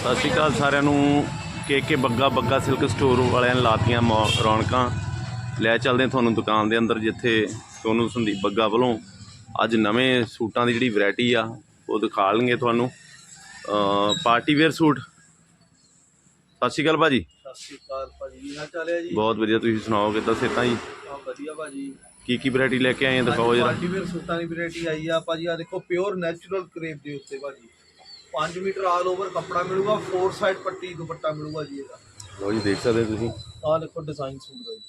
ਸਤਿ ਸ਼੍ਰੀ ਅਕਾਲ ਸਾਰਿਆਂ ਨੂੰ। K K Bagga Bagga silk store ਵਾਲਿਆਂ ਨੇ ਲਾਤੀਆਂ ਰੌਣਕਾਂ। ਲੈ ਚੱਲਦੇ ਤੁਹਾਨੂੰ ਦੁਕਾਨ ਦੇ ਅੰਦਰ ਜਿੱਥੇ ਸੋਨੂੰ ਸੰਦੀਪ ਬੱਗਾ ਵੱਲੋਂ ਅੱਜ ਨਵੇਂ ਸੂਟਾਂ ਦੀ ਜਿਹੜੀ ਵੈਰਾਈਟੀ ਆ ਉਹ ਦਿਖਾ ਲਣਗੇ ਤੁਹਾਨੂੰ। Party wear suit. ਸਤਿ ਸ਼੍ਰੀ ਅਕਾਲ ਭਾਜੀ। ਸਤਿ ਸ਼੍ਰੀ ਅਕਾਲ ਭਾਜੀ ਹਾਲ ਚਾਲ ਹੈ ਜੀ? ਬਹੁਤ ਵਧੀਆ ਤੁਸੀਂ ਸੁਣਾਓ ਕਿੱਦਾਂ ਸਿਹਤਾਂ ਜੀ? ਵਧੀਆ ਭਾਜੀ। ਕੀ ਕੀ ਵੈਰਾਈਟੀ ਲੈ ਕੇ ਆਏ ਆ ਦਿਖਾਓ ਜਰਾ। ਪਾਰਟੀ ਵੇਅਰ ਸੂਟਾਂ ਦੀ ਵੈਰਾਈਟੀ ਆਈ ਆ। ਭਾਜੀ ਆ ਦੇਖੋ ਪਿਓਰ ਨੈਚੁਰਲ ਕਰੇਪ ਦੇ ਉੱਤੇ ਭਾਜੀ। 5 ਮੀਟਰ ਆਲ ਓਵਰ ਕੱਪੜਾ ਮਿਲੂਗਾ ਫੋਰ ਸਾਈਡ ਪੱਟੀ ਦੁਪੱਟਾ ਮਿਲੂਗਾ ਜੀ ਇਹਦਾ। ਲਓ ਜੀ ਦੇਖ ਸਕਦੇ ਹੋ ਤੁਸੀਂ। ਆਹ ਦੇਖੋ ਡਿਜ਼ਾਈਨ ਸੂਟ ਦਾ ਜੀ।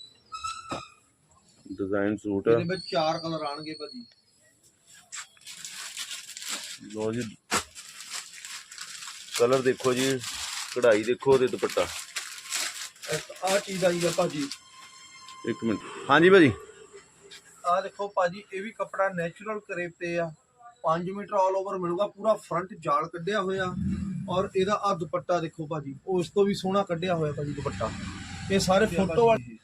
Design suit. ਇਹਦੇ ਵਿੱਚ ਚਾਰ ਕਲਰ ਆਣਗੇ ਭਾਜੀ। ਲਓ ਜੀ। ਕਲਰ ਦੇਖੋ ਜੀ ਕਢਾਈ ਦੇਖੋ ਤੇ ਦੁਪੱਟਾ। ਆਹ ਚੀਜ਼ ਆਈ ਆ ਭਾਜੀ। ਇੱਕ ਮਿੰਟ। ਹਾਂਜੀ ਭਾਜੀ। ਆਹ ਦੇਖੋ ਭਾਜੀ ਇਹ ਵੀ ਕੱਪੜਾ ਨੈਚੁਰਲ ਕਰੇਪ ਤੇ ਆ। 5 ਮੀਟਰ ਆਲ ਓਵਰ ਮਿਲੂਗਾ ਪੂਰਾ ਫਰੰਟ ਜਾਲ ਕੱਢਿਆ ਹੋਇਆ ਔਰ ਇਹਦਾ ਆ ਦੁਪੱਟਾ ਦੇਖੋ ਭਾਜੀ ਉਹ ਇਸ ਤੋਂ ਵੀ ਸੋਹਣਾ ਕੱਢਿਆ ਹੋਇਆ ਭਾਜੀ ਦੁਪੱਟਾ। ਇਹ ਸਾਰੇ ਫੋਟੋ ਵਾਲੇ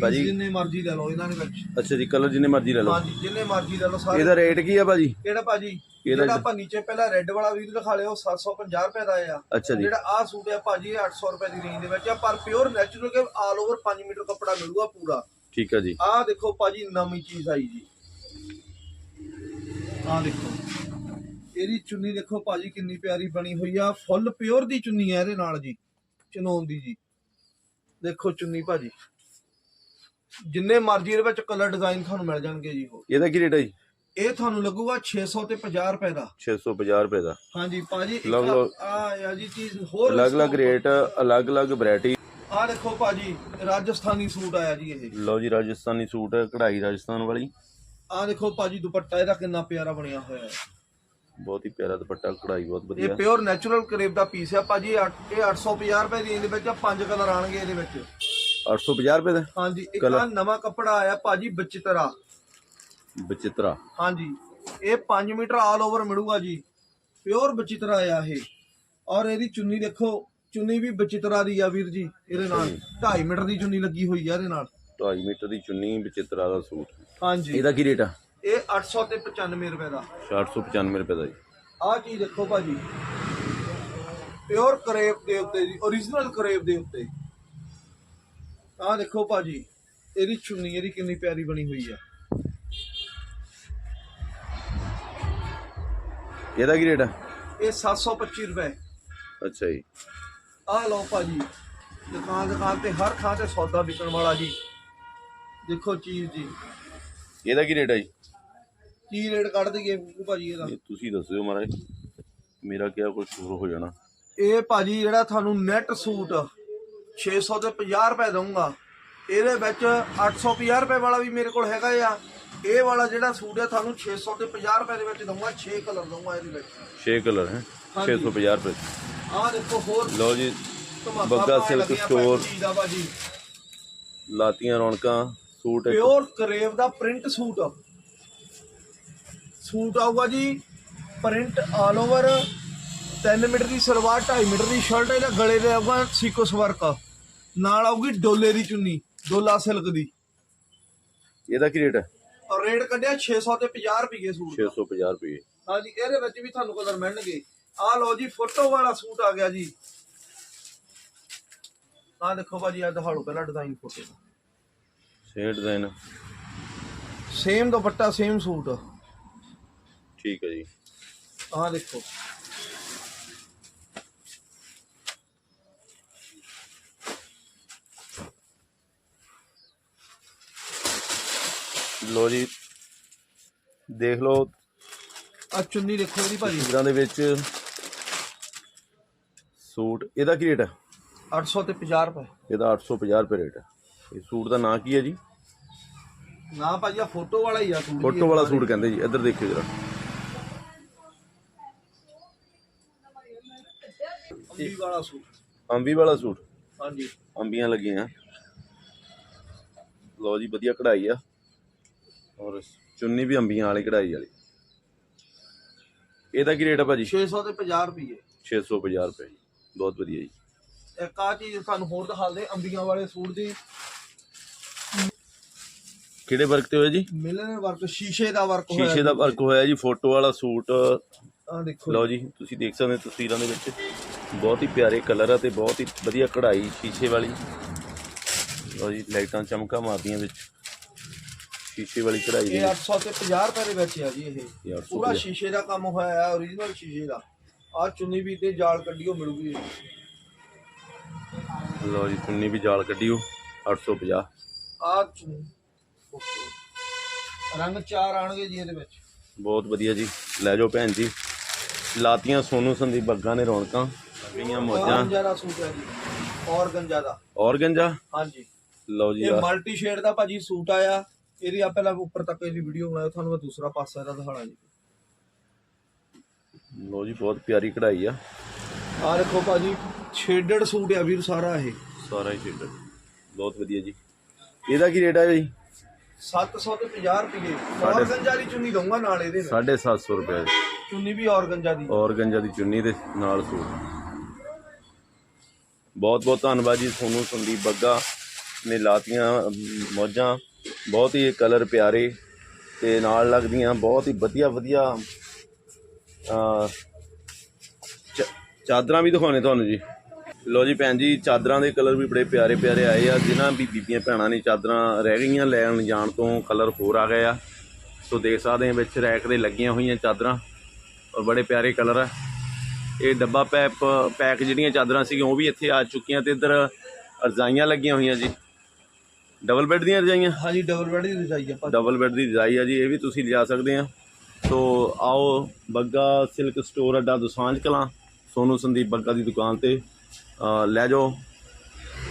ਭਾਜੀ- ਜਿੰਨੇ ਮਰਜ਼ੀ ਲੈ ਲਓ ਇਹਨਾਂ ਦੇ ਵਿੱਚ। ਅੱਛਾ ਜੀ ਕਲਰ ਜਿੰਨੇ ਮਰਜ਼ੀ ਲੈ ਲਓ। ਹਾਂਜੀ ਜਿੰਨੇ ਮਰਜ਼ੀ ਲੈ ਲਓ ਸਾਰੇ। ਇਹਦਾ ਰੇਟ ਕੀ ਆ ਭਾਜੀ? ਕਿਹੜਾ ਭਾਜੀ? ਜਿਹੜਾ ਆਪਾਂ ਨੀਚੇ ਪਹਿਲਾਂ ਰੈੱਡ ਵਾਲਾ ਵੀਰ ਦਿਖਾ ਲਿਓ 750 ਰੁਪਏ ਦਾ ਆ। ਜਿਹੜਾ ਆ ਸੂਟ ਆ ਭਾਜੀ ਇਹ 800 ਰੁਪਏ ਦੀ ਰੇਂਜ ਦੇ ਵਿੱਚ ਆ ਪਰ ਪਿਓਰ ਨੈਚੁਰਲ ਕੇ ਆਲ ਓਵਰ 5 ਮੀਟਰ ਕੱਪੜਾ ਮਿਲੂਗਾ ਪੂਰਾ। ਠੀਕ ਆ ਜੀ। ਆਹ ਦੇਖੋ ਭਾਜੀ ਨਵੀਂ ਚੀਜ਼ ਆਈ ਜੀ। ਆਹ ਦੇਖੋ। ਇਹਦੀ ਚੁੰਨੀ ਦੇਖੋ ਭਾਜੀ ਕਿੰਨੀ ਪਿਆਰੀ ਬਣੀ ਹੋਈ ਆ ਫੁੱਲ ਪਿਓਰ ਦੀ ਚੁੰਨੀ ਆ ਇਹਦੇ ਨਾਲ ਜੀ ਚਨੋਨ ਦੀ ਜੀ। ਦੇਖੋ ਚੁੰਨੀ ਭਾਜੀ। ਜਿੰਨੇ ਮਰਜ਼ੀ ਇਹਦੇ ਵਿੱਚ ਕਲਰ ਡਿਜ਼ਾਈਨ ਤੁਹਾਨੂੰ ਮਿਲ ਜਾਣਗੇ ਜੀ ਉਹ ਇਹਦਾ ਕੀ ਰੇਟ ਆ ਜੀ? ਇਹ ਤੁਹਾਨੂੰ ਲੱਗੂਗਾ 600 ਤੇ 50 ਰੁਪਏ ਦਾ। 650 ਰੁਪਏ ਦਾ। ਹਾਂਜੀ ਭਾਜੀ ਇੱਕ ਲਓ, ਲਓ। ਆ ਆ ਜੀ ਚੀਜ਼ ਹੋਰ ਅਲੱਗ-ਅਲੱਗ ਰੇਟ ਅਲੱਗ-ਅਲੱਗ ਵੈਰਾਈਟੀ ਆ ਦੇਖੋ ਭਾਜੀ ਰਾਜਸਥਾਨੀ ਸੂਟ ਆਇਆ ਜੀ ਇਹ। ਲਓ ਜੀ ਰਾਜਸਥਾਨੀ ਸੂਟ ਕਢਾਈ ਰਾਜਸਥਾਨ ਵਾਲੀ। ਆ ਦੇਖੋ ਭਾਜੀ ਦੁਪੱਟਾ ਇਹਦਾ ਕਿੰਨਾ ਪਿਆਰਾ ਬਣਿਆ ਹੋਇਆ ਹੈ। ਬਹੁਤ ਹੀ ਪਿਆਰਾ ਦੁਪੱਟਾ ਕਢਾਈ ਬਹੁਤ ਇਹ ਵਧੀਆ। ਪਿਓਰ ਨੈਚੁਰਲ ਕਰੇਪ ਦਾ ਪੀਸ ਆ ਭਾਜੀ ਇਹ ਅੱਠ- ਇਹ 850 ਰੁਪਏ ਦੀ ਰੇਂਜ ਦੇ ਵਿੱਚ ਆ ਪੰਜ ਕਲਰ ਆਣਗੇ ਇਹਦੇ ਵਿੱਚ। 850 ਰੁਪਏ ਦਾ? ਹਾਂਜੀ ਇੱਕ? ਆ ਨਵਾਂ ਕੱਪੜਾ ਆਇਆ ਭਾਜੀ ਬਚਿਤਰਾ ਬਚਿਤਰਾ ਹਾਂਜੀ ਇਹ 5 ਮੀਟਰ ਆਲ ਓਵਰ ਮਿਲੂਗਾ ਜੀ। ਪਿਓਰ ਬਚਿਤਰਾ ਆ ਇਹ। ਔਰ ਇਹਦੀ ਚੁੰਨੀ ਦੇਖੋ ਚੁੰਨੀ ਵੀ ਬਚਿਤਰਾ ਦੀ ਆ ਵੀਰ ਜੀ ਇਹਦੇ ਨਾਲ। 2.5 ਮੀਟਰ ਦੀ ਚੁੰਨੀ ਲੱਗੀ ਹੋਈ ਆ ਇਹਦੇ ਨਾਲ। 2.5 ਮੀਟਰ ਦੀ ਚੁੰਨੀ ਬਚਿਤਰਾ ਦਾ ਸੂਟ। ਹਾਂਜੀ। ਇਹਦਾ ਕੀ ਰੇਟ ਆ? ਇਹ 800 ਤੇ 95 ਰੁਪਏ ਦਾ। 495 ਰੁਪਏ ਦਾ ਜੀ। ਆਹ ਚੀਜ਼ ਦੇਖੋ ਭਾਜੀ। ਪਿਓਰ ਕਰੇਪ ਦੇ ਉੱਤੇ ਜੀ origignal ਕਰੇਪ ਦੇ ਉੱਤੇ। ਆਹ ਦੇਖੋ ਭਾਜੀ ਇਹਦੀ ਚੁੰਨੀ ਇਹਦੀ ਕਿੰਨੀ ਪਿਆਰੀ ਬਣੀ ਹੋਈ ਆ। ਇਹਦਾ ਕੀ ਰੇਟ ਆ? ਇਹ 725 ਰੁਪਏ। ਅੱਛਾ ਜੀ। ਆਹ ਲਓ ਭਾਜੀ ਦੁਕਾਨ ਦੁਕਾਨ ਤੇ ਹਰ ਥਾਂ ਤੇ ਸੌਦਾ ਵਿਕਣ ਵਾਲਾ ਜੀ। ਦੇਖੋ ਚੀਜ਼ ਜੀ। ਇਹਦਾ ਕੀ ਰੇਟ ਆ ਜੀ? ਕੀ ਰੇਟ ਕੱਢ ਦਈਏ ਭਾਜੀ ਇਹਦਾ? ਇਹ ਤੁਸੀਂ ਦੱਸਿਓ ਮਹਾਰਾਜ ਮੇਰਾ ਕਿਆ ਕੁਝ ਹੋਰ ਹੋ ਜਾਣਾ? ਇਹ ਭਾਜੀ ਜਿਹੜਾ ਤੁਹਾਨੂੰ ਨੈਟ ਸੂਟ 600 ਤੇ 50 ਰੁਪਏ ਦਊਂਗਾ ਇਹਦੇ ਵਿੱਚ 850 ਰੁਪਏ ਵਾਲਾ ਵੀ ਮੇਰੇ ਕੋਲ ਹੈਗਾ ਆ। ਇਹ ਵਾਲਾ ਜਿਹੜਾ ਸੂਟ ਹੈ ਤੁਹਾਨੂੰ 600 ਤੇ 50 ਰੁਪਏ ਦੇ ਵਿੱਚ ਦਊਂਗਾ 6 ਕਲਰ ਦਊਂਗਾ ਇਹਦੇ ਵਿੱਚ। 6 ਕਲਰ ਹੈ ਹਾਂਜੀ। 650 ਰੁਪਏ ਆਹ ਦੇਖੋ ਹੋਰ ਲਓ ਜੀ ਬੱਗਾ ਸਿਲਕ ਸਟੋਰ ਲਾਤੀਆਂ ਰੌਣਕਾਂ ਸੂਟ ਪਿਓਰ ਕਰੇਵ ਦਾ ਪ੍ਰਿੰਟ ਸੂਟ। ਸੂਟ ਆਊਗਾ ਜੀ। ਪ੍ਰਿੰਟ ਆਲ ਓਵਰ 3 ਮੀਟਰ ਦੀ ਸਲਵਾਰ 2.5 ਮੀਟਰ ਦੀ ਸ਼ਰਟ ਇਹਦਾ ਗਲੇ ਦੇ ਆਊਗਾ ਸੀਕੋਸ ਵਰਕ ਨਾਲ ਆਊਗੀ ਡੋਲੇ ਦੀ ਚੁੰਨੀ ਡੋਲਾ ਸਿਲਕ ਦੀ। ਇਹਦਾ ਕੀ ਰੇਟ ਹੈ? ਔਰ ਰੇਟ ਕੱਢਿਆ 600 ਤੇ 50 ਰੁਪਏ ਸੂਟ ਦਾ। 650 ਰੁਪਏ ਹਾਂਜੀ ਇਹਦੇ ਵਿੱਚ ਵੀ ਤੁਹਾਨੂੰ ਕਲਰ ਮਿਲਣਗੇ। ਆਹ ਲਓ ਜੀ ਫੋਟੋ ਵਾਲਾ ਸੂਟ ਆ ਗਿਆ ਜੀ। ਆਹ ਦੇਖੋ ਭਾਜੀ ਆ ਦਿਖਾੜੋ ਪਹਿਲਾਂ ਡਿਜ਼ਾਈਨ ਫੋਟੋ ਦਾ। Same design same dupatta same suit. ਠੀਕ ਹੈ ਜੀ। ਆਹ ਦੇਖੋ। ਲਓ ਜੀ ਦੇਖ ਲਓ। ਆ ਚੁੰਨੀ ਦੇਖੋ ਇਹਦੀ ਭਾਜੀ। ਤਸਵੀਰਾਂ ਦੇ ਵਿੱਚ ਸੂਟ ਇਹਦਾ ਕੀ ਰੇਟ ਹੈ? 800 ਤੇ 50 ਰੁਪਏ। ਇਹਦਾ 850 ਰੁਪਏ ਰੇਟ ਹੈ। ਇਹ ਸੂਟ ਦਾ ਨਾਂ ਕੀ ਹੈ ਜੀ? ਨਾ ਭਾਜੀ ਆ ਫੋਟੋ ਵਾਲਾ ਹੀ ਆ ਸੂਟ ਫੋਟੋ ਵਾਲਾ ਸੂਟ ਕਹਿੰਦੇ ਜੀ। ਇੱਧਰ ਦੇਖਿਓ ਜਰਾ। ਅੰਬੀ ਵਾਲਾ ਸੂਟ। ਅੰਬੀ ਵਾਲਾ ਸੂਟ? ਹਾਂਜੀ। ਅੰਬੀਆਂ ਲੱਗੀਆਂ। ਲਓ ਜੀ ਵਧੀਆ ਕਢਾਈ ਆ। ਔਰ ਚੁੰਨੀ ਵੀ ਅੰਬੀਆਂ ਵਾਲੀ ਕਢਾਈ ਵਾਲੀ। ਇਹਦਾ ਕੀ ਰੇਟ ਆ ਭਾਜੀ? 600 ਤੇ 50 ਰੁਪਏ 650 ਰੁਪਏ ਜੀ। ਬਹੁਤ ਵਧੀਆ ਜੀ। ਇੱਕ ਆ ਚੀਜ਼ ਤੁਹਾਨੂੰ ਹੋਰ ਦਿਖਾਉਂਦੇ ਅੰਬੀਆਂ ਵਾਲੇ ਸੂਟ ਦੀ। ਕਿਹੜੇ ਵਰਕ ਤੇ ਹੋਇਆ ਜੀ? ਮਿਲਨ ਵਰਕ ਸ਼ੀਸ਼ੇ ਦਾ ਵਰਕ ਹੋਇਆ ਸ਼ੀਸ਼ੇ ਦਾ ਵਰਕ ਹੋਇਆ ਜੀ ਫੋਟੋ ਵਾਲਾ ਸੂਟ। ਆ ਦੇਖੋ ਲਓ ਜੀ। ਤੁਸੀਂ ਦੇਖ ਸਕਦੇ ਤਸਵੀਰਾਂ ਦੇ ਵਿੱਚ। ਬਹੁਤ ਹੀ ਪਿਆਰੇ ਕਲਰ ਆ ਤੇ ਬਹੁਤ ਹੀ ਵਧੀਆ ਕਢਾਈ ਸ਼ੀਸ਼ੇ ਵਾਲੀ। ਲਓ ਜੀ ਲਾਈਟਾਂ ਚਮਕਾ ਮਾਰਦੀਆਂ ਵਿੱਚ। ਸ਼ੀਸ਼ੇ ਵਾਲੀ ਕਢਾਈ ਇਹ ਦੀ 800 ਤੇ 50 ਰੁਪਏ ਦੇ ਵਿੱਚ ਆ ਜੀ ਇਹ। 850 ਪੂਰਾ ਸ਼ੀਸ਼ੇ ਦਾ ਕੰਮ ਹੋਇਆ ਹੈ origignal ਸ਼ੀਸ਼ੇ ਦਾ। ਆ ਚੁੰਨੀ ਵੀ ਤੇ ਜਾਲ ਕੱਢੀਓ ਮਿਲੂਗੀ। ਲਓ ਜੀ ਚੁੰਨੀ ਵੀ ਜਾਲ ਕੱਢਿਓ 850 ਆ ਚੁੰਨੀ। ਰੰਗ ਚਾਰ ਆਣਗੇ ਜੀ ਇਹਦੇ ਵਿੱਚ। ਬਹੁਤ ਵਧੀਆ ਜੀ। ਲੈ ਜਾਓ ਭੈਣ ਜੀ। ਲਾਤੀਆਂ ਸੋਨੂ ਸੰਦੀਪ ਬੱਗਾ ਨੇ ਰੌਣਕਾਂ ਗਈਆਂ ਮੌਜਾਂ। ਔਰਗੰਜਾ ਦਾ ਸੂਟ ਹੈ ਜੀ। ਔਰਗੰਜਾ ਹਾਂਜੀ। ਲਓ ਜੀ ਇਹ ਆਹ। ਮਲਟੀ ਸ਼ੇਡ ਦਾ ਭਾਜੀ ਸੂਟ ਆਇਆ। ਇਹਦੀ ਆ ਪਹਿਲਾਂ ਉੱਪਰ ਤੱਕ ਇਹਦੀ ਵੀਡੀਓ ਬਣਾਇਆ ਤੁਹਾਨੂੰ ਮੈਂ ਦੂਸਰਾ ਪਾਸਾ ਇਹਦਾ ਦਿਖਾਣਾ ਜੀ। ਲਓ ਜੀ ਬਹੁਤ ਪਿਆਰੀ ਕਢਾਈ ਆ। ਆ ਦੇਖੋ ਭਾਜੀ ਸ਼ੇਡਡ ਸੂਟ ਆ ਵੀਰ ਸਾਰਾ ਇਹ। ਸਾਰਾ ਹੀ ਸ਼ੇਡਰ ਬਹੁਤ ਵਧੀਆ ਜੀ। ਇਹਦਾ ਕੀ ਰੇਟ ਆ ਜੀ? 700 ਤੇ 50 ਰੁਪਏ। ਔਰਗੰਜਾ ਦੀ ਚੁੰਨੀ ਦਊਂਗਾ ਨਾਲ ਇਹਦੇ ਵਿੱਚ 750 ਰੁਪਏ। ਚੁੰਨੀ ਵੀ ਔਰਗੰਜਾ ਦੀ। ਔਰਗੰਜਾ ਦੀ ਚੁੰਨੀ ਦੇ ਨਾਲ ਸੂਟ। ਬਹੁਤ ਬਹੁਤ ਧੰਨਵਾਦ ਜੀ ਸੋਨੂੰ ਸੰਦੀਪ ਬੱਗਾ ਨੇ ਲਾਤੀਆਂ ਮੌਜਾਂ। ਬਹੁਤ ਹੀ ਕਲਰ ਪਿਆਰੇ ਤੇ ਨਾਲ ਲੱਗਦੀਆਂ ਬਹੁਤ ਹੀ ਵਧੀਆ ਵਧੀਆ ਚਾਦਰਾਂ ਵੀ ਦਿਖਾਉਣੇ ਤੁਹਾਨੂੰ ਜੀ। ਲੋ ਜੀ ਭੈਣ ਜੀ, ਚਾਦਰਾਂ ਦੇ ਕਲਰ ਵੀ ਬੜੇ ਪਿਆਰੇ ਪਿਆਰੇ ਆਏ ਆ। ਜਿਨ੍ਹਾਂ ਵੀ ਬੀਬੀਆਂ ਭੈਣਾਂ ਨੇ ਚਾਦਰਾਂ ਰਹਿ ਗਈਆਂ ਲੈਣ ਜਾਣ ਤੋਂ, ਕਲਰ ਹੋਰ ਆ ਗਏ ਆ। ਸੋ ਦੇਖ ਸਕਦੇ ਆ ਵਿੱਚ ਰੈਕ ਦੇ ਲੱਗੀਆਂ ਹੋਈਆਂ ਚਾਦਰਾਂ। ਔਰ ਬੜੇ ਪਿਆਰੇ ਕਲਰ ਆ। ਇਹ ਡੱਬਾ ਪੈਪ ਪੈਕ ਜਿਹੜੀਆਂ ਚਾਦਰਾਂ ਸੀਗੀਆਂ ਉਹ ਵੀ ਇੱਥੇ ਆ ਚੁੱਕੀਆਂ ਤੇ ਇੱਧਰ ਰਜ਼ਾਈਆਂ ਲੱਗੀਆਂ ਹੋਈਆਂ ਜੀ। ਡਬਲ ਬੈੱਡ ਦੀਆਂ ਰਜ਼ਾਈਆਂ? ਹਾਂਜੀ ਡਬਲ ਬੈਡ ਦੀ ਰਜਾਈ ਆ ਡਬਲ ਬੈੱਡ ਦੀ ਰਜ਼ਾਈ ਆ ਜੀ ਇਹ ਵੀ ਤੁਸੀਂ ਲਿਜਾ ਸਕਦੇ ਆ। ਸੋ ਆਓ ਬੱਗਾ ਸਿਲਕ ਸਟੋਰ ਅੱਡਾ ਦੁਸਾਂਝ ਕਲਾਂ ਸੋਨੂ ਸੰਦੀਪ ਬੱਗਾ ਦੀ ਦੁਕਾਨ ਤੇ ਲੈ ਜਾਓ।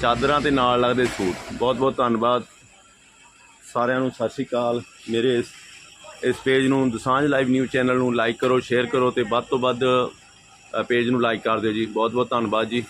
ਚਾਦਰਾਂ ਤੇ ਨਾਲ ਲੱਗਦੇ ਸੂਟ। ਬਹੁਤ ਬਹੁਤ ਧੰਨਵਾਦ। ਸਾਰਿਆਂ ਨੂੰ ਸਤਿ ਸ਼੍ਰੀ ਅਕਾਲ। ਮੇਰੇ ਇਸ ਪੇਜ ਨੂੰ ਦੁਸਾਂਝ ਲਾਈਵ ਨਿਊਜ਼ ਚੈਨਲ ਨੂੰ ਲਾਈਕ ਕਰੋ ਸ਼ੇਅਰ ਕਰੋ ਤੇ ਵੱਧ ਤੋਂ ਵੱਧ ਪੇਜ ਨੂੰ ਲਾਈਕ ਕਰ ਦਿਓ ਜੀ। ਬਹੁਤ ਬਹੁਤ ਧੰਨਵਾਦ ਜੀ।